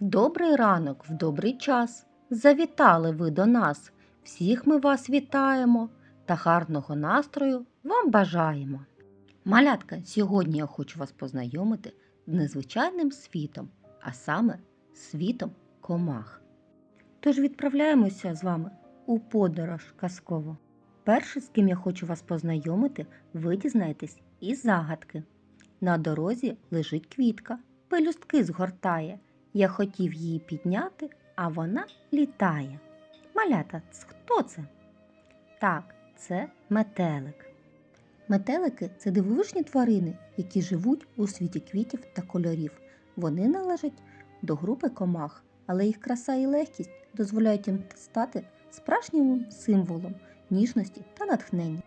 Добрий ранок, в добрий час. Завітали ви до нас. Всіх ми вас вітаємо та гарного настрою вам бажаємо. Малятка, сьогодні я хочу вас познайомити з незвичайним світом, а саме світом комах. Тож відправляємося з вами у подорож казково. Перше, з ким я хочу вас познайомити, ви дізнаєтесь із загадки. На дорозі лежить квітка, пелюстки згортає. Я хотів її підняти, а вона літає. Малята, хто це? Так, це метелик. Метелики це дивовижні тварини, які живуть у світі квітів та кольорів. Вони належать до групи комах, але їх краса і легкість дозволяють їм стати справжнім символом ніжності та натхнення.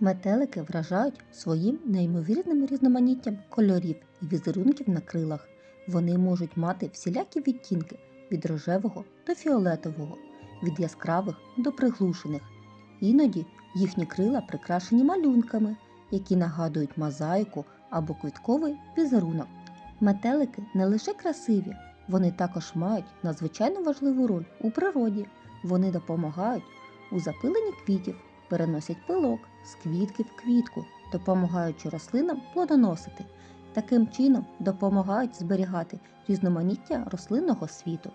Метелики вражають своїм неймовірним різноманіттям кольорів і візерунків на крилах. Вони можуть мати всілякі відтінки від рожевого до фіолетового, від яскравих до приглушених. Іноді їхні крила прикрашені малюнками, які нагадують мозаїку або квітковий візерунок. Метелики не лише красиві, вони також мають надзвичайно важливу роль у природі. Вони допомагають у запиленні квітів, переносять пилок з квітки в квітку, допомагаючи рослинам плодоносити. Таким чином допомагають зберігати різноманіття рослинного світу.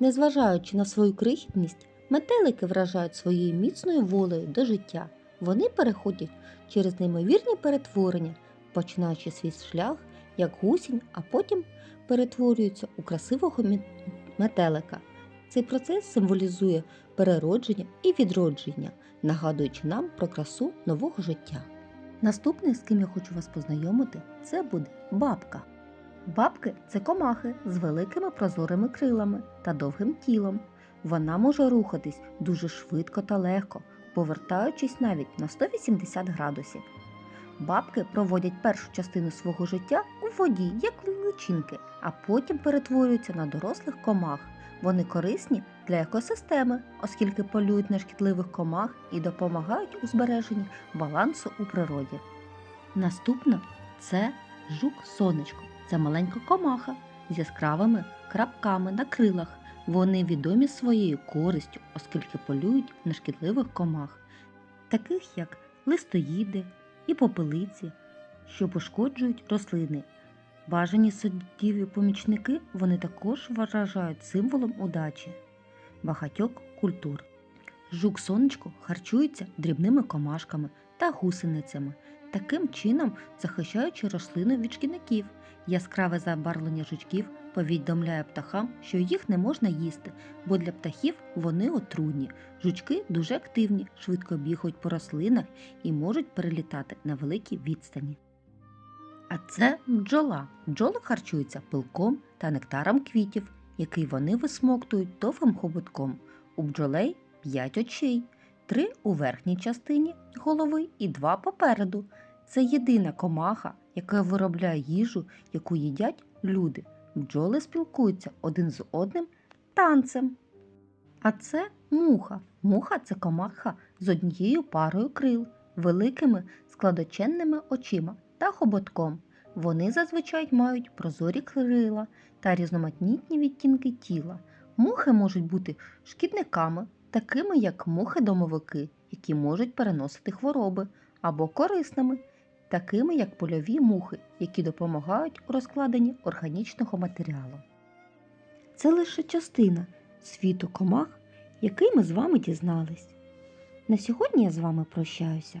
Незважаючи на свою крихітність, метелики вражають своєю міцною волею до життя. Вони переходять через неймовірні перетворення, починаючи свій шлях як гусінь, а потім перетворюються у красивого метелика. Цей процес символізує переродження і відродження, нагадуючи нам про красу нового життя. Наступний, з ким я хочу вас познайомити, це буде бабка. Бабки це комахи з великими прозорими крилами та довгим тілом. Вона може рухатись дуже швидко та легко, повертаючись навіть на 180 градусів. Бабки проводять першу частину свого життя у воді, як личинки, а потім перетворюються на дорослих комах. Вони корисні для екосистеми, оскільки полюють на шкідливих комах і допомагають у збереженні балансу у природі. Наступна це жук-сонечко. Це маленька комаха з яскравими крапками на крилах. Вони відомі своєю користю, оскільки полюють на шкідливих комах, таких як листоїди і попелиці, що пошкоджують рослини. Бажані садіві помічники вони також вважають символом удачі багатьох культур. Жук сонечко харчується дрібними комашками та гусеницями, таким чином захищаючи рослини від шкідників. Яскраве забарвлення жучків повідомляє птахам, що їх не можна їсти, бо для птахів вони отруйні. Жучки дуже активні, швидко бігають по рослинах і можуть перелітати на великій відстані. А це бджола. Бджоли харчуються пилком та нектаром квітів, який вони висмоктують довгим хоботком. У бджолей п'ять очей, три у верхній частині голови і два попереду. Це єдина комаха, яка виробляє їжу, яку їдять люди. Бджоли спілкуються один з одним танцем. А це муха. Муха це комаха з однією парою крил, великими складоченними очима та хоботком. Вони зазвичай мають прозорі крила та різноманітні відтінки тіла. Мухи можуть бути шкідниками, такими як мухи-домовики, які можуть переносити хвороби, або корисними, такими як польові мухи, які допомагають у розкладенні органічного матеріалу. Це лише частина світу комах, який ми з вами дізнались. На сьогодні я з вами прощаюся.